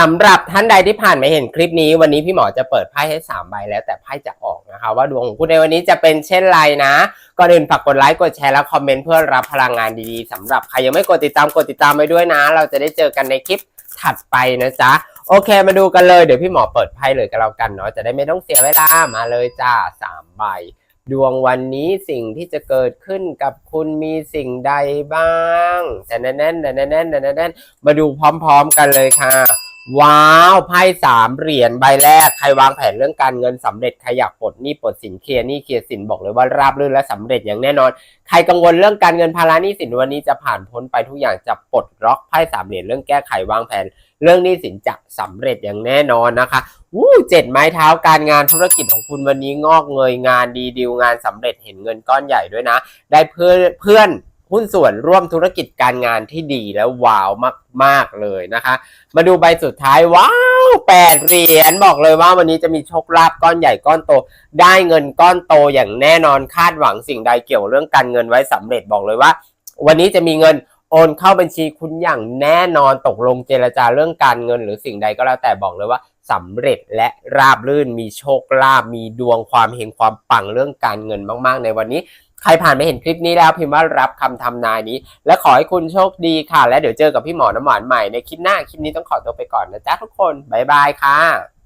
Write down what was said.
สำหรับท่านใดที่ผ่านมาเห็นคลิปนี้ วันนี้พี่หมอจะเปิดไพ่ให้3ใบแล้วแต่ไพ่จะออกนะคะ ว่าดวงของคุณในวันนี้จะเป็นเช่นไรนะก่อนอื่นฝากกดไลค์กดแชร์และคอมเมนต์เพื่อรับพลังงานดีๆสำหรับใครยังไม่กดติดตามกดติดตามไปด้วยนะ เราจะได้เจอกันในคลิปถัดไปนะจ๊ะโอเคมาดูกันเลยเดี๋ยวพี่หมอเปิดไพ่เลยกันแล้วกันเนาะจะได้ไม่ต้องเสียเวลามาเลยจ้าสามใบดวงวันนี้สิ่งที่จะเกิดขึ้นกับคุณมีสิ่งใดบ้างแต่แน่นแต่แน่นแต่แน่นมาดูพร้อม ๆ กันเลยค่ะ ว้าวไพ่สามเหรียญใบแรก ใครวางแผนเรื่องการเงินสำเร็จใครอยากปลดหนี้ปลดสินเคลียร์หนี้เคลียร์สินบอกเลยว่าราบรื่นและสำเร็จอย่างแน่นอน ใครกังวลเรื่องการเงินภาระหนี้สินวันนี้จะผ่านพ้นไปทุกอย่างจะปลดล็อกไพ่สามเหรียญเรื่องแก้ไขวางแผน เรื่องหนี้สินจะสำเร็จอย่างแน่นอนนะคะวู้เจ็ดไม้เท้าการงานธุรกิจของคุณวันนี้งอกเงยงานดีดีลงานสำเร็จเห็นเงินก้อนใหญ่ด้วยนะ ได้เพื่อนเพื่อน หุ้นส่วนร่วมธุรกิจการงานที่ดีแล้วว้าวมาก ๆ เลยนะคะ มาดูใบสุดท้าย ว้าวแปดเหรียญบอกเลยว่าวันนี้จะมีโชคลาภก้อนใหญ่ก้อนโต ได้เงินก้อนโตอย่างแน่นอนคาดหวังสิ่งใดเกี่ยวเรื่องการเงินไว้สำเร็จบอกเลยว่า วันนี้จะมีเงินโอนเข้าบัญชีคุณอย่างแน่นอนตกลงเจรจาเรื่องการเงินหรือสิ่งใดก็แล้วแต่บอกเลยว่าสำเร็จและราบรื่นมีโชคลาภมีดวงความเฮงความปังเรื่องการเงินมาก ๆ ในวันนี้ ใครผ่านไปเห็นคลิปนี้แล้วพิมพ์ว่ารับคำทำนายนี้ และขอให้คุณโชคดีค่ะ และเดี๋ยวเจอกับพี่หมอน้ำหวานใหม่ในคลิปหน้าคลิปนี้ต้องขอตัวไปก่อนนะจ๊ะทุกคนบ๊ายบายค่ะ